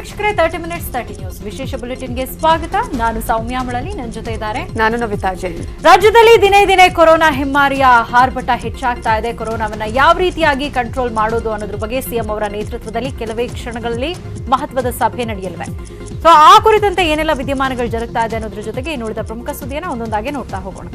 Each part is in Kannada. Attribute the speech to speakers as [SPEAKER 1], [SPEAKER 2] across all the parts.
[SPEAKER 1] ವೀಕ್ಷಕರೇ ತರ್ಟಿ ಮಿನಿಟ್ಸ್ ತರ್ಟಿ ನ್ಯೂಸ್ ವಿಶೇಷ ಬುಲೆಟಿನ್ಗೆ ಸ್ವಾಗತ. ನಾನು ಸೌಮ್ಯ ಮಳಲಿ ನನ್ನ ಜೊತೆ ಇದ್ದಾರೆ.
[SPEAKER 2] ನಾನು ನವಿತಾ ಜೈನ್.
[SPEAKER 1] ರಾಜ್ಯದಲ್ಲಿ ದಿನೇ ದಿನೇ ಕೊರೋನಾ ಹೆಮ್ಮಾರಿಯ ಹಾರ್ಭಟ ಹೆಚ್ಚಾಗ್ತಾ ಇದೆ. ಕೊರೋನಾವನ್ನ ಯಾವ ರೀತಿಯಾಗಿ ಕಂಟ್ರೋಲ್ ಮಾಡೋದು ಅನ್ನೋದ್ರ ಬಗ್ಗೆ ಸಿಎಂ ಅವರ ನೇತೃತ್ವದಲ್ಲಿ ಕೆಲವೇ ಕ್ಷಣಗಳಲ್ಲಿ ಮಹತ್ವದ ಸಭೆ ನಡೆಯಲಿವೆ. ಸೊ ಆ ಕುರಿತಂತೆ ಏನೆಲ್ಲ ವಿದ್ಯಮಾನಗಳು ಜರುಗ್ತಾ ಇದೆ ಅನ್ನೋದ್ರ ಜೊತೆಗೆ ಇನ್ನುಳಿದ ಪ್ರಮುಖ ಸುದ್ದಿಯನ್ನು ಒಂದೊಂದಾಗಿ ನೋಡ್ತಾ ಹೋಗೋಣ.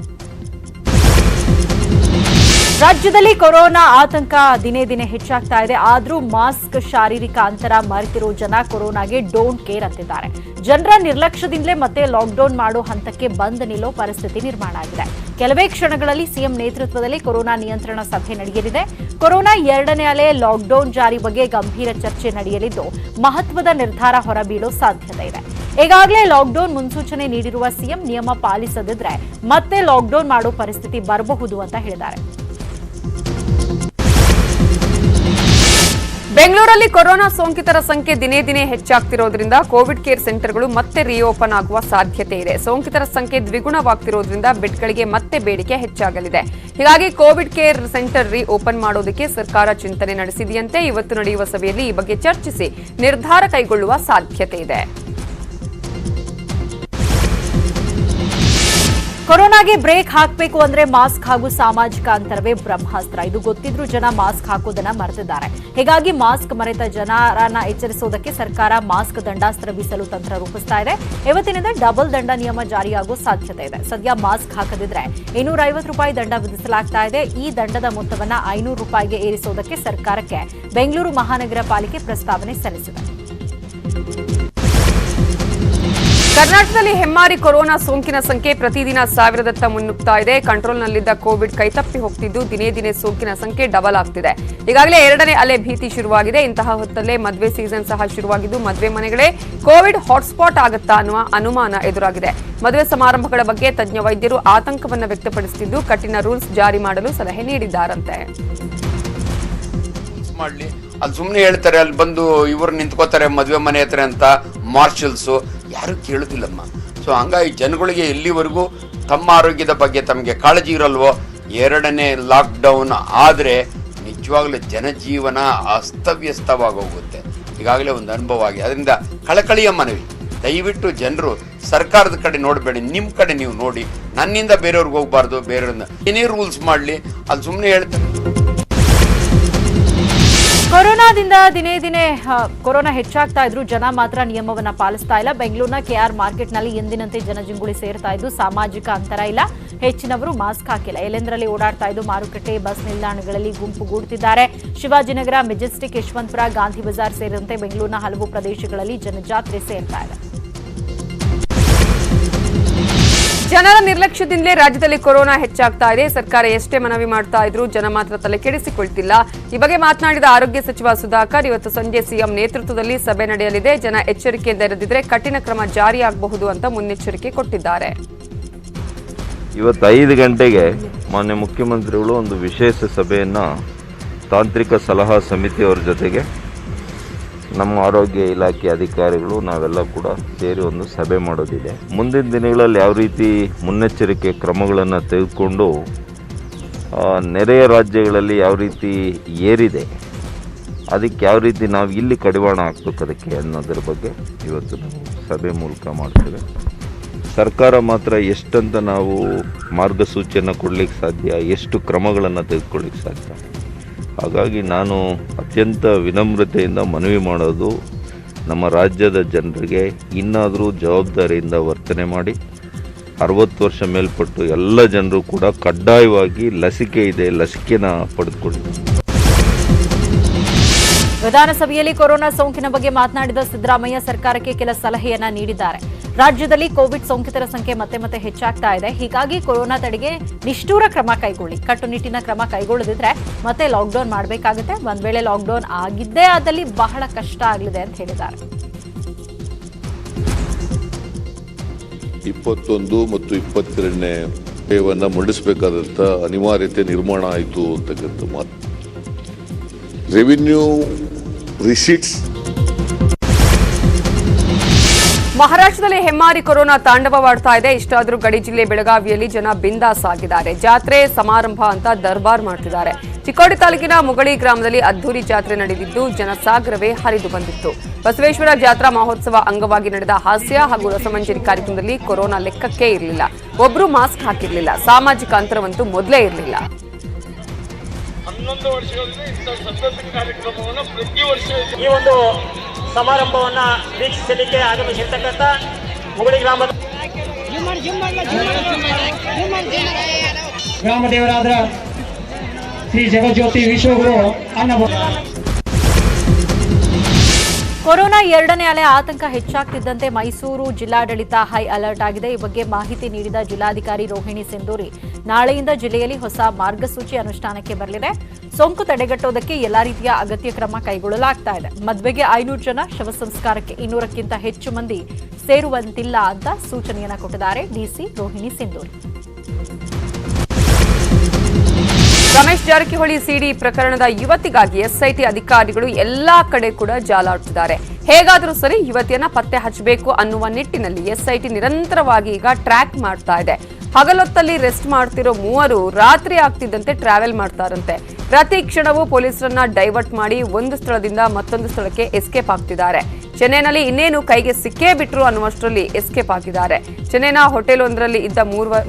[SPEAKER 1] ರಾಜ್ಯದಲ್ಲಿ ಕೊರೋನಾ ಆತಂಕ ದಿನೇ ದಿನೇ ಹೆಚ್ಚಾಗ್ತಾ ಇದೆ. ಆದರೂ ಮಾಸ್ಕ್, ಶಾರೀರಿಕ ಅಂತರ ಮರೆತಿರೋ ಜನ ಕೊರೋನಾಗೆ ಡೋಂಟ್ ಕೇರ್ ಅಂತಿದ್ದಾರೆ. ಜನರ ನಿರ್ಲಕ್ಷ್ಯದಿಂದಲೇ ಮತ್ತೆ ಲಾಕ್ಡೌನ್ ಮಾಡೋ ಹಂತಕ್ಕೆ ಬಂದ್ ನಿಲ್ಲೋ ಪರಿಸ್ಥಿತಿ ನಿರ್ಮಾಣ ಆಗಿದೆ. ಕೆಲವೇ ಕ್ಷಣಗಳಲ್ಲಿ ಸಿಎಂ ನೇತೃತ್ವದಲ್ಲಿ ಕೊರೋನಾ ನಿಯಂತ್ರಣ ಸಭೆ ನಡೆಯಲಿದೆ. ಕೊರೋನಾ ಎರಡನೇ ಅಲೆ ಲಾಕ್ಡೌನ್ ಜಾರಿ ಬಗ್ಗೆ ಗಂಭೀರ ಚರ್ಚೆ ನಡೆಯಲಿದ್ದು, ಮಹತ್ವದ ನಿರ್ಧಾರ ಹೊರಬೀಳೋ ಸಾಧ್ಯತೆ ಇದೆ. ಈಗಾಗಲೇ ಲಾಕ್ಡೌನ್ ಮುನ್ಸೂಚನೆ ನೀಡಿರುವ ಸಿಎಂ ನಿಯಮ ಪಾಲಿಸದಿದ್ರೆ ಮತ್ತೆ ಲಾಕ್ಡೌನ್ ಮಾಡೋ ಪರಿಸ್ಥಿತಿ ಬರಬಹುದು ಅಂತ ಹೇಳಿದ್ದಾರೆ.
[SPEAKER 2] ಬೆಂಗಳೂರಲ್ಲಿ ಕೊರೋನಾ ಸೋಂಕಿತರ ಸಂಖ್ಯೆ ದಿನೇ ದಿನೇ ಹೆಚ್ಚಾಗ್ತಿರೋದ್ರಿಂದ ಕೋವಿಡ್ ಕೇರ್ ಸೆಂಟರ್ಗಳು ಮತ್ತೆ ರಿಓಪನ್ ಆಗುವ ಸಾಧ್ಯತೆ ಇದೆ. ಸೋಂಕಿತರ ಸಂಖ್ಯೆ ದ್ವಿಗುಣವಾಗ್ತಿರೋದ್ರಿಂದ ಬೆಡ್ಗಳಿಗೆ ಮತ್ತೆ ಬೇಡಿಕೆ ಹೆಚ್ಚಾಗಲಿದೆ. ಹೀಗಾಗಿ covid care centre reopen ಮಾಡೋದಕ್ಕೆ ಸರ್ಕಾರ ಚಿಂತನೆ ನಡೆಸಿದೆಯಂತೆ ಇವತ್ತು ನಡೆಯುವ ಸಭೆಯಲ್ಲಿ ಈ ಬಗ್ಗೆ ಚರ್ಚಿಸಿ ನಿರ್ಧಾರ ಕೈಗೊಳ್ಳುವ ಸಾಧ್ಯತೆ ಇದೆ.
[SPEAKER 1] ಕೊರೋನಾಗೆ ಬ್ರೇಕ್ ಹಾಕಬೇಕು ಅಂದ್ರೆ ಮಾಸ್ಕ್ ಹಾಗೂ ಸಾಮಾಜಿಕ ಅಂತರವೇ ಬ್ರಹ್ಮಾಸ್ತ್ರ. ಇದು ಗೊತ್ತಿದ್ರೂ ಜನ ಮಾಸ್ಕ್ ಹಾಕೋದನ್ನ ಮರೆತಿದ್ದಾರೆ. ಹೀಗಾಗಿ ಮಾಸ್ಕ್ ಮರೆತ ಜನರನ್ನ ಎಚ್ಚರಿಸುವುದಕ್ಕೆ ಸರ್ಕಾರ ಮಾಸ್ಕ್ ದಂಡಾಸ್ತ್ರ ಬೀಸಲು ತಂತ್ರ ರೂಪಿಸ್ತಾ ಇದೆ. ಇವತ್ತಿನಿಂದ ಡಬಲ್ ದಂಡ ನಿಯಮ ಜಾರಿಯಾಗುವ ಸಾಧ್ಯತೆ ಇದೆ. ಸದ್ಯ ಮಾಸ್ಕ್ ಹಾಕದಿದ್ರೆ ಇನ್ನೂರ ರೂಪಾಯಿ ದಂಡ ವಿಧಿಸಲಾಗ್ತಾ ಇದೆ. ಈ ದಂಡದ ಮೊತ್ತವನ್ನ ಐನೂರು ರೂಪಾಯಿಗೆ ಏರಿಸುವುದಕ್ಕೆ ಸರ್ಕಾರಕ್ಕೆ ಬೆಂಗಳೂರು ಮಹಾನಗರ ಪಾಲಿಕೆ ಪ್ರಸ್ತಾವನೆ ಸಲ್ಲಿಸಿದೆ.
[SPEAKER 2] ಕರ್ನಾಟಕದಲ್ಲಿ ಹೆಮ್ಮಾರಿ ಕೊರೋನಾ ಸೋಂಕಿನ ಸಂಖ್ಯೆ ಪ್ರತಿದಿನ ಸಾವಿರದತ್ತ ಮುನ್ನುಗ್ತಾ ಇದೆ. ಕಂಟ್ರೋಲ್ನಲ್ಲಿದ್ದ ಕೋವಿಡ್ ಕೈತಪ್ಪಿ ಹೋಗ್ತಿದ್ದು, ದಿನೇ ದಿನೇ ಸೋಂಕಿನ ಸಂಖ್ಯೆ ಡಬಲ್ ಆಗ್ತಿದೆ. ಈಗಾಗಲೇ ಎರಡನೇ ಅಲೆ ಭೀತಿ ಶುರುವಾಗಿದೆ. ಇಂತಹ ಹೊತ್ತಲ್ಲೇ ಮದುವೆ ಸೀಸನ್ ಸಹ ಶುರುವಾಗಿದ್ದು, ಮದುವೆ ಮನೆಗಳೇ ಕೋವಿಡ್ ಹಾಟ್ಸ್ಪಾಟ್ ಆಗುತ್ತಾ ಅನ್ನುವ ಅನುಮಾನ ಎದುರಾಗಿದೆ. ಮದುವೆ ಸಮಾರಂಭಗಳ ಬಗ್ಗೆ ತಜ್ಞ ವೈದ್ಯರು ಆತಂಕವನ್ನು ವ್ಯಕ್ತಪಡಿಸುತ್ತಿದ್ದು ಕಠಿಣ ರೂಲ್ಸ್ ಜಾರಿ ಮಾಡಲು ಸಲಹೆ ನೀಡಿದ್ದಾರಂತೆ.
[SPEAKER 3] ಅಲ್ಲಿ ಸುಮ್ಮನೆ ಹೇಳ್ತಾರೆ ಅಲ್ಲಿ ಬಂದು ಇವರು ನಿಂತ್ಕೋತಾರೆ ಮದುವೆ ಮನೆ ಹತ್ರ ಅಂತ, ಮಾರ್ಷಲ್ಸು. ಯಾರು ಕೇಳುದಿಲ್ಲಮ್ಮ ಸೊ ಹಂಗಾಗಿ ಜನಗಳಿಗೆ ಎಲ್ಲಿವರೆಗೂ ತಮ್ಮ ಆರೋಗ್ಯದ ಬಗ್ಗೆ ತಮಗೆ ಕಾಳಜಿ ಇರಲ್ವೋ, ಎರಡನೇ ಲಾಕ್ಡೌನ್ ಆದರೆ ನಿಜವಾಗ್ಲೂ ಜನಜೀವನ ಅಸ್ತವ್ಯಸ್ತವಾಗೋಗುತ್ತೆ. ಈಗಾಗಲೇ ಒಂದು ಅನುಭವ ಆಗಿ ಅದರಿಂದ ಕಳಕಳಿಯ ಮನವಿ. ದಯವಿಟ್ಟು ಜನರು ಸರ್ಕಾರದ ಕಡೆ ನೋಡಬೇಡಿ ನಿಮ್ಮ ಕಡೆ ನೀವು ನೋಡಿ. ನನ್ನಿಂದ ಬೇರೆಯವ್ರಿಗೆ ಹೋಗಬಾರ್ದು ಬೇರೆಯವ್ರನ್ನ ಏನೇ ರೂಲ್ಸ್ ಮಾಡಲಿ, ಅಲ್ಲಿ ಸುಮ್ಮನೆ ಹೇಳ್ತಾರೆ.
[SPEAKER 1] ಕೊರೋನಾದಿಂದ ದಿನೇ ದಿನೇ ಕೊರೋನಾ ಹೆಚ್ಚಾಗ್ತಾ ಇದ್ರು ಜನ ಮಾತ್ರ ನಿಯಮವನ್ನ ಪಾಲಿಸ್ತಾ ಇಲ್ಲ. ಬೆಂಗಳೂರಿನ ಕೆಆರ್ ಮಾರ್ಕೆಟ್ನಲ್ಲಿ ಎಂದಿನಂತೆ ಜನಜಿಂಗುಳಿ ಸೇರ್ತಾ ಇದ್ದು ಸಾಮಾಜಿಕ ಅಂತರ ಇಲ್ಲ. ಹೆಚ್ಚಿನವರು ಮಾಸ್ಕ್ ಹಾಕಿಲ್ಲ. ಎಲ್ಲೆಂದರಲ್ಲಿ ಓಡಾಡ್ತಾ ಇದ್ದು ಮಾರುಕಟ್ಟೆ, ಬಸ್ ನಿಲ್ದಾಣಗಳಲ್ಲಿ ಗುಂಪುಗೂಡುತ್ತಿದ್ದಾರೆ ಶಿವಾಜಿನಗರ, ಮೆಜೆಸ್ಟಿಕ್, ಯಶವಂತಪುರ, ಗಾಂಧಿ ಬಜಾರ್ ಸೇರಿದಂತೆ ಬೆಂಗಳೂರಿನ ಹಲವು ಪ್ರದೇಶಗಳಲ್ಲಿ ಜನಜಾತ್ರೆ ಸೇರ್ತಾ ಇದೆ.
[SPEAKER 2] ಜನರ ನಿರ್ಲಕ್ಷ್ಯದಿಂದಲೇ ರಾಜ್ಯದಲ್ಲಿ ಕೊರೋನಾ ಹೆಚ್ಚಾಗ್ತಾ ಇದೆ. ಸರ್ಕಾರ ಎಷ್ಟೇ ಮನವಿ ಮಾಡ್ತಾ ಇದ್ರು ಜನ ಮಾತ್ರ ತಲೆ ಕೆಡಿಸಿಕೊಳ್ತಿಲ್ಲ. ಈ ಬಗ್ಗೆ ಮಾತನಾಡಿದ ಆರೋಗ್ಯ ಸಚಿವ ಸುಧಾಕರ್, ಇವತ್ತು ಸಂಜೆ ಸಿಎಂ ನೇತೃತ್ವದಲ್ಲಿ ಸಭೆ ನಡೆಯಲಿದೆ. ಜನ ಎಚ್ಚರಿಕೆಯಿಂದ ಇರದಿದ್ರೆ ಕಠಿಣ ಕ್ರಮ ಜಾರಿಯಾಗಬಹುದು ಅಂತ ಮುನ್ನೆಚ್ಚರಿಕೆ ಕೊಟ್ಟಿದ್ದಾರೆ.
[SPEAKER 4] ಇವತ್ತು ಐದು ಗಂಟೆಗೆ ಮಾನ್ಯ ಮುಖ್ಯಮಂತ್ರಿಗಳು ಒಂದು ವಿಶೇಷ ಸಭೆಯನ್ನು ತಾಂತ್ರಿಕ ಸಲಹಾ ಸಮಿತಿಯವರ ಜೊತೆಗೆ ನಮ್ಮ ಆರೋಗ್ಯ ಇಲಾಖೆ ಅಧಿಕಾರಿಗಳು ನಾವೆಲ್ಲ ಕೂಡ ಸೇರಿ ಒಂದು ಸಭೆ ಮಾಡೋದಿದೆ. ಮುಂದಿನ ದಿನಗಳಲ್ಲಿ ಯಾವ ರೀತಿ ಮುನ್ನೆಚ್ಚರಿಕೆ ಕ್ರಮಗಳನ್ನು ತೆಗೆದುಕೊಂಡು ನೆರೆಯ ರಾಜ್ಯಗಳಲ್ಲಿ ಯಾವ ರೀತಿ ಏರಿದೆ, ಅದಕ್ಕೆ ಯಾವ ರೀತಿ ನಾವು ಇಲ್ಲಿ ಕಡಿವಾಣ ಹಾಕ್ಬೇಕು ಅದಕ್ಕೆ ಅನ್ನೋದ್ರ ಬಗ್ಗೆ ಇವತ್ತು ನಾವು ಸಭೆ ಮೂಲಕ ಮಾಡ್ತೇವೆ. ಸರ್ಕಾರ ಮಾತ್ರ ಎಷ್ಟಂತ ನಾವು ಮಾರ್ಗಸೂಚಿಯನ್ನು ಕೊಡಲಿಕ್ಕೆ ಸಾಧ್ಯ, ಎಷ್ಟು ಕ್ರಮಗಳನ್ನು ತೆಗೆದುಕೊಳ್ಳಿಕ್ಕೆ ಸಾಧ್ಯ? ಹಾಗಾಗಿ ನಾನು ಅತ್ಯಂತ ವಿನಮ್ರತೆಯಿಂದ ಮನವಿ ಮಾಡೋದು ನಮ್ಮ ರಾಜ್ಯದ ಜನರಿಗೆ ಇನ್ನಾದರೂ ಜವಾಬ್ದಾರಿಯಿಂದ ವರ್ತನೆ ಮಾಡಿ ಅರವತ್ತು ವರ್ಷ ಮೇಲ್ಪಟ್ಟು ಎಲ್ಲ ಜನರು ಕೂಡ ಕಡ್ಡಾಯವಾಗಿ ಲಸಿಕೆ ಇದೆ, ಲಸಿಕೆನ ಪಡೆದುಕೊಳ್ಳಿ.
[SPEAKER 1] ವಿಧಾನಸಭೆಯಲ್ಲಿ ಕೊರೋನಾ ಸೋಂಕಿನ ಬಗ್ಗೆ ಮಾತನಾಡಿದ ಸಿದ್ದರಾಮಯ್ಯ ಸರ್ಕಾರಕ್ಕೆ ಕೆಲ ಸಲಹೆಯನ್ನ ನೀಡಿದ್ದಾರೆ. ರಾಜ್ಯದಲ್ಲಿ ಕೋವಿಡ್ ಸೋಂಕಿತರ ಸಂಖ್ಯೆ ಮತ್ತೆ ಮತ್ತೆ ಹೆಚ್ಚಾಗ್ತಾ ಇದೆ. ಹೀಗಾಗಿ ಕೊರೋನಾ ತಡೆಗೆ ನಿಷ್ಠೂರ ಕ್ರಮ ಕೈಗೊಳ್ಳಿ. ಕಟ್ಟುನಿಟ್ಟಿನ ಕ್ರಮ ಕೈಗೊಳ್ಳದಿದ್ರೆ ಮತ್ತೆ ಲಾಕ್ಡೌನ್ ಮಾಡಬೇಕಾಗುತ್ತೆ. ಒಂದ್ ವೇಳೆ ಲಾಕ್ಡೌನ್ ಆಗಿದ್ದೇ ಆದಲ್ಲಿ ಬಹಳ ಕಷ್ಟ ಆಗಲಿದೆ ಅಂತ ಹೇಳಿದ್ದಾರೆ.
[SPEAKER 5] ಇಪ್ಪತ್ತೊಂದು ಮತ್ತು ಇಪ್ಪತ್ತೆರಡನೇ ಪೇವನ್ನು ಮಂಡಿಸಬೇಕಾದಂಥ ಅನಿವಾರ್ಯತೆ ನಿರ್ಮಾಣ ಆಯಿತು ಅಂತಕ್ಕಂಥ ಮಾತು. ರೆವಿನ್ಯೂ ರಿಸೀಟ್ಸ್
[SPEAKER 2] ಮಹಾರಾಷ್ಟ್ರದಲ್ಲಿ ಹೆಮ್ಮಾರಿ ಕೊರೋನಾ ತಾಂಡವವಾಡ್ತಾ ಇದೆ. ಇಷ್ಟಾದರೂ ಗಡಿ ಜಿಲ್ಲೆ ಬೆಳಗಾವಿಯಲ್ಲಿ ಜನ ಬಿಂದಾಸ್ ಆಗಿದ್ದಾರೆ ಜಾತ್ರೆ ಸಮಾರಂಭ ಅಂತ ದರ್ಬಾರ್ ಮಾಡ್ತಿದ್ದಾರೆ. ಚಿಕ್ಕೋಡಿ ತಾಲೂಕಿನ ಮುಗಳಿ ಗ್ರಾಮದಲ್ಲಿ ಅದ್ದೂರಿ ಜಾತ್ರೆ ನಡೆದಿದ್ದು, ಜನಸಾಗರವೇ ಹರಿದು ಬಂದಿತ್ತು. ಬಸವೇಶ್ವರ ಜಾತ್ರಾ ಮಹೋತ್ಸವ ಅಂಗವಾಗಿ ನಡೆದ ಹಾಸ್ಯ ಹಾಗೂ ರಸಮಂಜರಿ ಕಾರ್ಯಕ್ರಮದಲ್ಲಿ ಕೊರೋನಾ ಲೆಕ್ಕಕ್ಕೆ ಇರಲಿಲ್ಲ. ಒಬ್ರು ಮಾಸ್ಕ್ ಹಾಕಿರಲಿಲ್ಲ. ಸಾಮಾಜಿಕ ಅಂತರವಂತೂ ಮೊದಲೇ ಇರಲಿಲ್ಲ.
[SPEAKER 6] ಹನ್ನೊಂದು ಇಂಥ ಸತತ ಕಾರ್ಯಕ್ರಮವನ್ನು ಪ್ರತಿ ವರ್ಷ
[SPEAKER 7] ಈ ಒಂದು ಸಮಾರಂಭವನ್ನ ವೀಕ್ಷಿಸಲಿಕ್ಕೆ ಆಗಮಿಸಿರ್ತಕ್ಕಂಥ ಮುಗುಳಿ ಗ್ರಾಮದ ಗ್ರಾಮ ದೇವರಾದ ಶ್ರೀ ಜಗಜ್ಯೋತಿ ವಿಶ್ವಗುರು ಅನ್ನ
[SPEAKER 1] ಕೊರೋನಾ ಎರಡನೇ ಅಲೆ ಆತಂಕ ಹೆಚ್ಚಾಗ್ತಿದ್ದಂತೆ ಮೈಸೂರು ಜಿಲ್ಲಾಡಳಿತ ಹೈ ಅಲರ್ಟ್ ಆಗಿದೆ. ಈ ಬಗ್ಗೆ ಮಾಹಿತಿ ನೀಡಿದ ಜಿಲ್ಲಾಧಿಕಾರಿ ರೋಹಿಣಿ ಸಿಂಧೂರಿ, ನಾಳೆಯಿಂದ ಜಿಲ್ಲೆಯಲ್ಲಿ ಹೊಸ ಮಾರ್ಗಸೂಚಿ ಅನುಷ್ಠಾನಕ್ಕೆ ಬರಲಿದೆ. ಸೋಂಕು ತಡೆಗಟ್ಟೋದಕ್ಕೆ ಎಲ್ಲಾ ರೀತಿಯ ಅಗತ್ಯ ಕ್ರಮ ಕೈಗೊಳ್ಳಲಾಗ್ತಾ ಇದೆ. ಮದುವೆಗೆ ಐನೂರು ಜನ ಶವ ಸಂಸ್ಕಾರಕ್ಕೆ ಇನ್ನೂರಕ್ಕಿಂತ ಹೆಚ್ಚು ಮಂದಿ ಸೇರುವಂತಿಲ್ಲ ಅಂತ ಸೂಚನೆಯನ್ನು ಕೊಟ್ಟಿದ್ದಾರೆ ಡಿಸಿ ರೋಹಿಣಿ ಸಿಂಧೂರಿ.
[SPEAKER 2] ರಮೇಶ್ ಜಾರಕಿಹೊಳಿ ಸಿಡಿ ಪ್ರಕರಣದ ಯುವತಿಗಾಗಿ ಎಸ್ಐಟಿ ಅಧಿಕಾರಿಗಳು ಎಲ್ಲಾ ಕಡೆ ಕೂಡ ಜಾಲಾಡುತ್ತಿದ್ದಾರೆ ಹೇಗಾದರೂ ಸರಿ ಯುವತಿಯನ್ನ ಪತ್ತೆ ಹಚ್ಚಬೇಕು ಅನ್ನುವ ನಿಟ್ಟಿನಲ್ಲಿ ಎಸ್ಐಟಿ ನಿರಂತರವಾಗಿ ಈಗ ಟ್ರ್ಯಾಕ್ ಮಾಡ್ತಾ ಇದೆ. ಹಗಲೊತ್ತಲ್ಲಿ ರೆಸ್ಟ್ ಮಾಡ್ತಿರೋ ಮೂವರು ರಾತ್ರಿ ಆಗ್ತಿದ್ದಂತೆ ಟ್ರಾವೆಲ್ ಮಾಡ್ತಾರಂತೆ. ಪ್ರತಿ ಕ್ಷಣವೂ ಪೊಲೀಸರನ್ನ ಡೈವರ್ಟ್ ಮಾಡಿ ಒಂದು ಸ್ಥಳದಿಂದ ಮತ್ತೊಂದು ಸ್ಥಳಕ್ಕೆ ಎಸ್ಕೇಪ್ ಆಗ್ತಿದ್ದಾರೆ. ಚೆನ್ನೈನಲ್ಲಿ ಇನ್ನೇನು ಕೈಗೆ ಸಿಕ್ಕೇ ಬಿಟ್ರು ಅನ್ನುವಷ್ಟರಲ್ಲಿ ಎಸ್ಕೇಪ್ ಆಗಿದ್ದಾರೆ. ಚೆನ್ನೈನ ಹೋಟೆಲ್ ಒಂದರಲ್ಲಿ ಇದ್ದ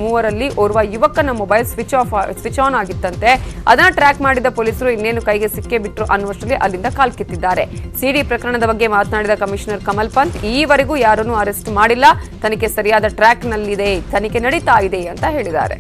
[SPEAKER 2] ಮೂವರಲ್ಲಿ ಓರ್ವ ಯುವಕನ mobile switch off switch on ಆಗಿತ್ತಂತೆ. ಅದನ್ನ ಟ್ರ್ಯಾಕ್ ಮಾಡಿದ ಪೊಲೀಸರು ಇನ್ನೇನು ಕೈಗೆ ಸಿಕ್ಕೇ ಬಿಟ್ರು ಅನ್ನುವಷ್ಟರಲ್ಲಿ ಅಲ್ಲಿಂದ ಕಾಲ್ಕಿತ್ತಿದ್ದಾರೆ ಸಿಡಿ ಪ್ರಕರಣದ ಬಗ್ಗೆ ಮಾತನಾಡಿದ ಕಮಿಷನರ್ ಕಮಲ್ ಪಂತ್, ಈವರೆಗೂ ಯಾರನ್ನೂ ಅರೆಸ್ಟ್ ಮಾಡಿಲ್ಲ. ತನಿಖೆ ಸರಿಯಾದ ಟ್ರ್ಯಾಕ್ನಲ್ಲಿದೆ, ತನಿಖೆ ನಡೀತಾ ಇದೆ ಅಂತ ಹೇಳಿದ್ದಾರೆ.